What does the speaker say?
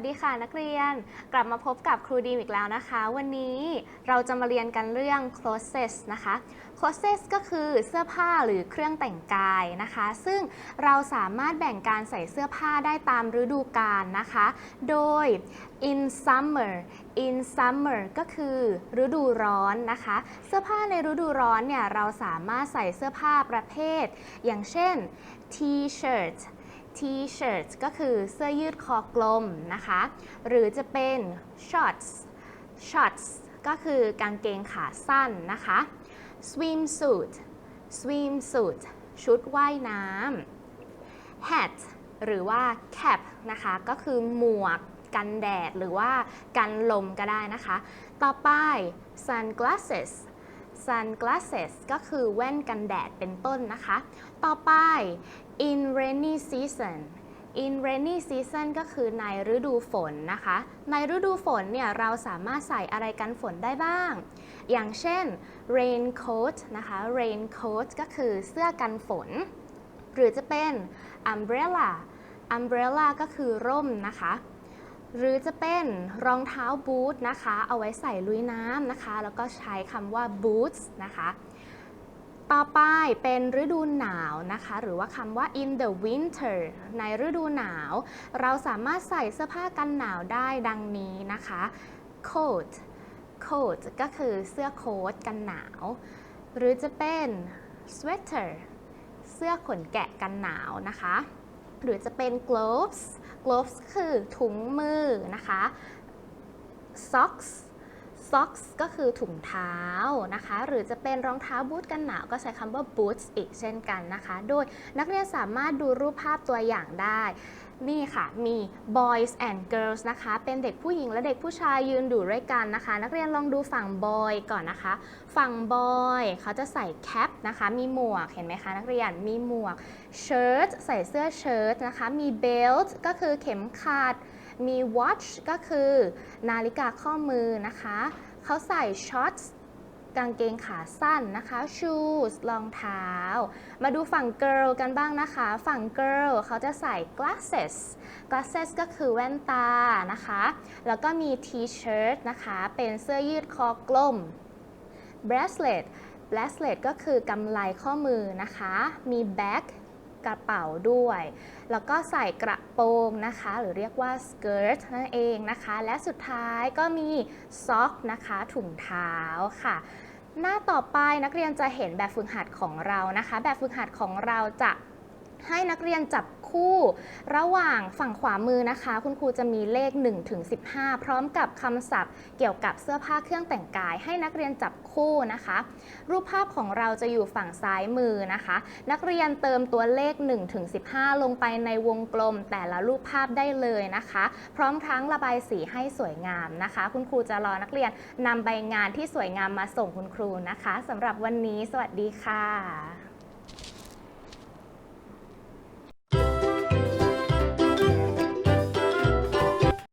วัสดีค่ะนักเรียนกลับมาพบกับครูดีมอีกแล้วนะคะ วันนี้เราจะมาเรียนกันเรื่อง clothes นะคะ clothes ก็คือเสื้อผ้าหรือเครื่องแต่งกายนะคะ ซึ่งเราสามารถแบ่งการใส่เสื้อผ้าได้ตามฤดูกาลนะคะ โดย in summer in summer ก็คือฤดูร้อนนะคะ เสื้อผ้าในฤดูร้อนเนี่ยเราสามารถใส่เสื้อผ้าประเภท อย่างเช่น t-shirt t-shirt ก็คือเสื้อยืดคอกลมนะคะ หรือจะเป็น shorts shorts ก็คือกางเกงขาสั้นนะคะ swimsuit swimsuit ชุดว่ายน้ำ hat หรือว่า cap นะคะ ก็คือหมวกกันแดดหรือว่ากันลมก็ได้นะคะ ต่อไป sunglasses sunglasses ก็คือแว่นกันแดดเป็นต้นนะคะ ต่อไป in rainy season in rainy season ก็คือในฤดูฝนนะคะ ในฤดูฝนเนี่ยเราสามารถใส่อะไรกันฝนได้บ้าง อย่างเช่น raincoat นะคะ raincoat ก็คือเสื้อกันฝน หรือจะเป็น umbrella umbrella ก็คือร่มนะคะ หรือจะเป็นรองเท้าบูทนะคะ เอาไว้ใส่ลุยน้ำนะคะ แล้วก็ใช้คำว่า boots นะคะ ต่อไปเป็นฤดูหนาวนะคะ หรือว่าคำว่า in the winter ในฤดูหนาว เราสามารถใส่เสื้อผ้ากันหนาวได้ดังนี้นะคะ coat coat ก็คือเสื้อโค้ทกันหนาว หรือจะเป็น sweater เสื้อขนแกะกันหนาวนะคะ หรือจะเป็น gloves gloves คือถุงมือนะคะ socks socks ก็คือถุงเท้านะคะ หรือจะเป็นรองเท้าบูทกันหนาวก็ใช้คำว่า boots อีกเช่นกันนะคะ โดยนักเรียนสามารถดูรูปภาพตัวอย่างได้ นี่ค่ะมี boys and girls นะคะ เป็นเด็กผู้หญิงและเด็กผู้ชายยืนอยู่ด้วยกันนะคะ นักเรียนลองดูฝั่ง boy ก่อนนะคะ ฝั่ง boy เขาจะใส่แคปนะคะ มีหมวกเห็นไหมคะนักเรียนมีหมวก shirt ใส่เสื้อเชิ้ตนะคะ มี belt ก็คือเข็มขัด มี watch ก็คือนาฬิกาข้อมือนะคะ เขาใส่ shorts กางเกงขาสั้นนะคะ shoes รองเท้า มาดูฝั่ง girl กันบ้างนะคะ ฝั่ง girl เขาจะใส่ glasses glasses ก็คือแว่นตานะคะ แล้วก็มี t-shirt นะคะ เป็นเสื้อยืดคอกลม bracelet bracelet ก็คือกำไลข้อมือนะคะ มี bag กระเป๋าด้วย แล้วก็ใส่กระโปรงนะคะ หรือเรียกว่า skirt นั่นเองนะคะ และสุดท้ายก็มี sock นะคะถุงเท้าค่ะหน้าต่อไปนักเรียนจะเห็นแบบฝึกหัดของเรานะคะ แบบฝึกหัดของเราจะให้นักเรียนจับ คู่ ระหว่างฝั่งขวามือนะคะ คุณครูจะมีเลข1ถึง15 พร้อมกับคำศัพท์ เกี่ยวกับเสื้อผ้าเครื่องแต่งกาย ให้นักเรียนจับคู่นะคะ รูปภาพของเราจะอยู่ฝั่งซ้ายมือนะคะ นักเรียนเติมตัวเลข1ถึง15 ลงไปในวงกลมแต่ละรูปภาพได้เลยนะคะ พร้อมทั้งระบายสีให้สวยงามนะคะ คุณครูจะรอนักเรียนนำใบงานที่สวยงามมาส่งคุณครูนะคะสำหรับวันนี้ สวัสดีค่ะ